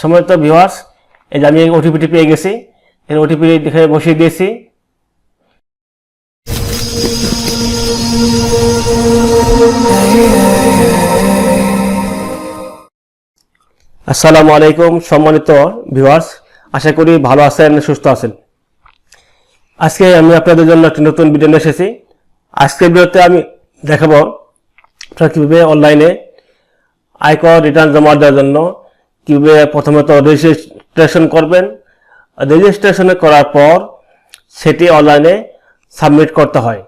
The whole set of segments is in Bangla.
সময়ত ভিওয়ার্স এই যে আমি ওটিপিটি পেয়ে গেছি। এর ওটিপি এখানে বসিয়ে দিয়েছি। আসসালামু আলাইকুম, সম্মানিত ভিউয়ার্স আশা করি ভালো আছেন, সুস্থ আছেন। আজকে আমি আপনাদের জন্য একটি নতুন ভিডিও নিয়ে এসেছি। আজকের ভিডিওতে আমি দেখাবো আপনারা কীভাবে অনলাইনে আয়কর রিটার্ন জমা দেওয়ার জন্য কীভাবে প্রথমত রেজিস্ট্রেশন করবেন। রেজিস্ট্রেশন করার পর সেটি অনলাইনে সাবমিট করতে হয়।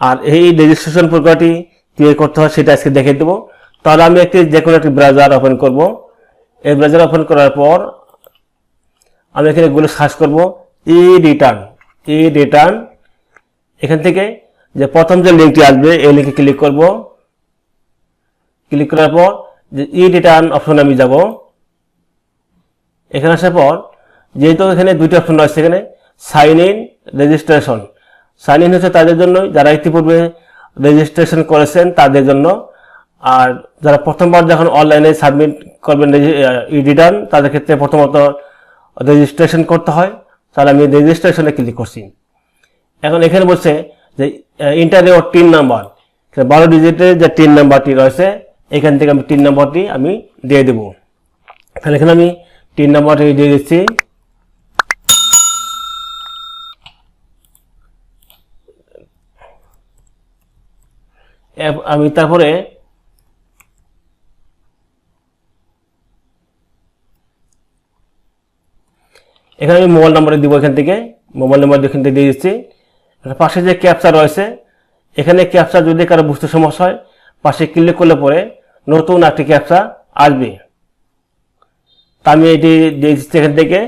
আর এই রেজিস্ট্রেশন প্রক্রিয়াটি কীভাবে করতে হয়, সেটা আজকে দেখে দেবো। তাহলে আমি একটি যে কোনো একটি ব্রাউজার ওপেন করব। এই ব্রাউজার ওপেন করার পর আমি এখানে গুলো সার্চ করব ই রিটার্ন ই রিটার্ন এখান থেকে যে প্রথম যে লিঙ্কটি আসবে, এই লিঙ্কে ক্লিক করব। ক্লিক করার পর যে ই রিটার্ন অপশন আমি যাব। এখানে আসার পর, যেহেতু এখানে দুইটি অপশন রয়েছে এখানে sign in registration sign in হচ্ছে তাদের জন্য যারা ইতিপূর্বে রেজিস্ট্রেশন করেছেন তাদের জন্য। আর যারা প্রথমবার যখন অনলাইনে সাবমিট করবেন রিটার্ন তাদের ক্ষেত্রে প্রথমত রেজিস্ট্রেশন করতে হয়। তাহলে আমি রেজিস্ট্রেশনে ক্লিক করছি। এখন এখানে বলছে যে ইন্টারভিউ তিন নাম্বার বারো ডিজিটের যে তিন নাম্বারটি রয়েছে, এখান থেকে আমি তিন নাম্বারটি আমি দিয়ে দেবো। তাহলে এখানে আমি তিন নাম্বারটি দিয়ে দিচ্ছি। আমি তারপরে এখানে আমি মোবাইল নাম্বারে দিব এখান থেকে। মোবাইল নাম্বার এখান থেকে দিয়ে দিচ্ছি। পাশে যে ক্যাপচা রয়েছে, এখানে ক্যাপচা যদি কারও বুঝতে সমস্যা হয়, পাশে ক্লিক করলে পরে নতুন একটি ক্যাপচা আসবে। তা আমি এটি দিয়ে থেকে।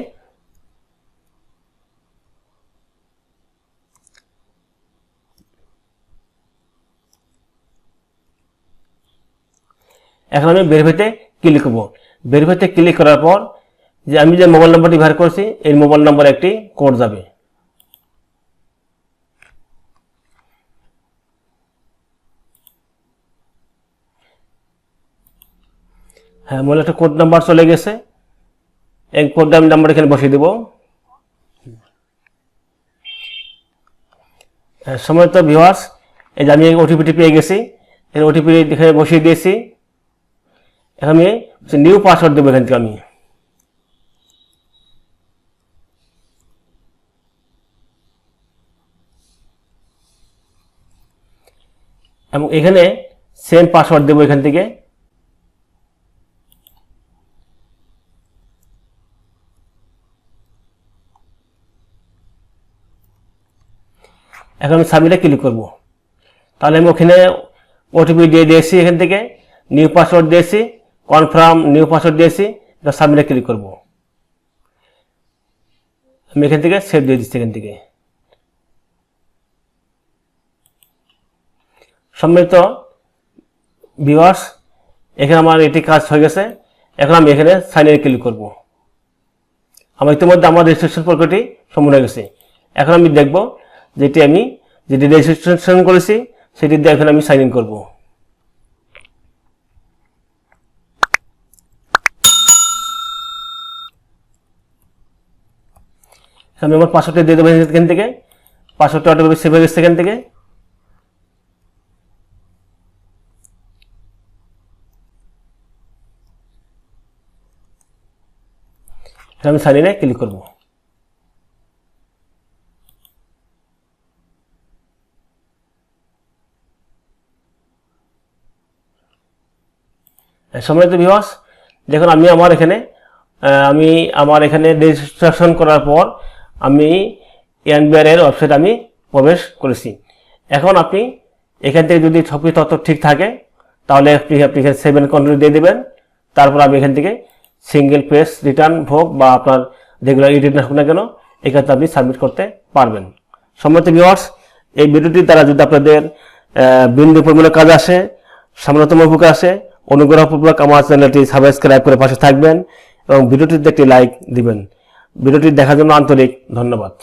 এখন আমি ভেরিফাইতে ক্লিক করব ভেরিফাইতে ক্লিক করার পর যে আমি যে মোবাইল নাম্বারটি ব্যবহার করছি, এই মোবাইল নাম্বারে একটি কোড যাবে। হ্যাঁ মোবাইল একটা কোড নাম্বার চলে গেছে। এই কোড আমি নাম্বার এখানে বসিয়ে দেবো। হ্যাঁ, সময় তো ভিওয়ার্স এই যে আমি ওটিপিটি পেয়ে গেছি এই ওটিপি এখানে বসিয়ে দিয়েছি। এখন আমি নিউ পাসওয়ার্ড দেবো এখান থেকে আমি। এবং এখানে সেম পাসওয়ার্ড দেবো এখান থেকে। এখন আমি সাবমিটে ক্লিক করব? তাহলে আমি ওখানে ওটিপি দিয়ে দিয়েছি এখান থেকে নিউ পাসওয়ার্ড দিয়েছি কনফার্ম নিউ পাসওয়ার্ড দিয়েছি এটা সাবমিটে ক্লিক করব? আমি এখান থেকে সেভ দিয়ে দিচ্ছি এখান থেকে। সম্মিলিত ভিওয়ার্স এখানে আমার এটি কাজ হয়ে গেছে। এখন আমি এখানে সাইন ইন ক্লিক করব। আমার ইতিমধ্যে আমার রেজিস্ট্রেশন প্রক্রিয়াটি সম্পূর্ণ হয়ে গেছে। এখন আমি দেখব যেটি আমি, যেটি রেজিস্ট্রেশন করেছি, সেটি দিয়ে এখন আমি সাইন ইন করব। আমি আমার পাসওয়ার্ডটা দিয়ে দেবো এখান থেকে। পাসওয়ার্ডটা অটোমেটিক সেভ হয়ে গেছে সেখান থেকে। আমি সাইন ইনে ক্লিক করব। সম্মানিত বিবাস দেখুন, আমি আমার এখানে আমি আমার এখানে রেজিস্ট্রেশন করার পর আমি এনবিআর ওয়েবসাইট আমি প্রবেশ করেছি। এখন আপনি এখান থেকে যদি সবই তথ্য ঠিক থাকে, তাহলে আপনি আপনি এখানে সেভেন কন্ট্রোল দিয়ে দেবেন। তারপর আমি এখান থেকে সিঙ্গেল পেজ রিটার্ন হোক বা আপনার রেগুলার রিটার্ন হোক না কেন এখানে আপনি সাবমিট করতে পারবেন। সম্মত ভিওয়ার্স এই ভিডিওটি দ্বারা যদি আপনাদের বিন্দু পরিমাণে কাজ আসে, সামান্যতম উপকার আসে অনুগ্রহপূর্বক আমার চ্যানেলটি সাবস্ক্রাইব করে পাশে থাকবেন এবং ভিডিওটিতে একটি লাইক দিবেন। ভিডিওটি দেখার জন্য আন্তরিক ধন্যবাদ।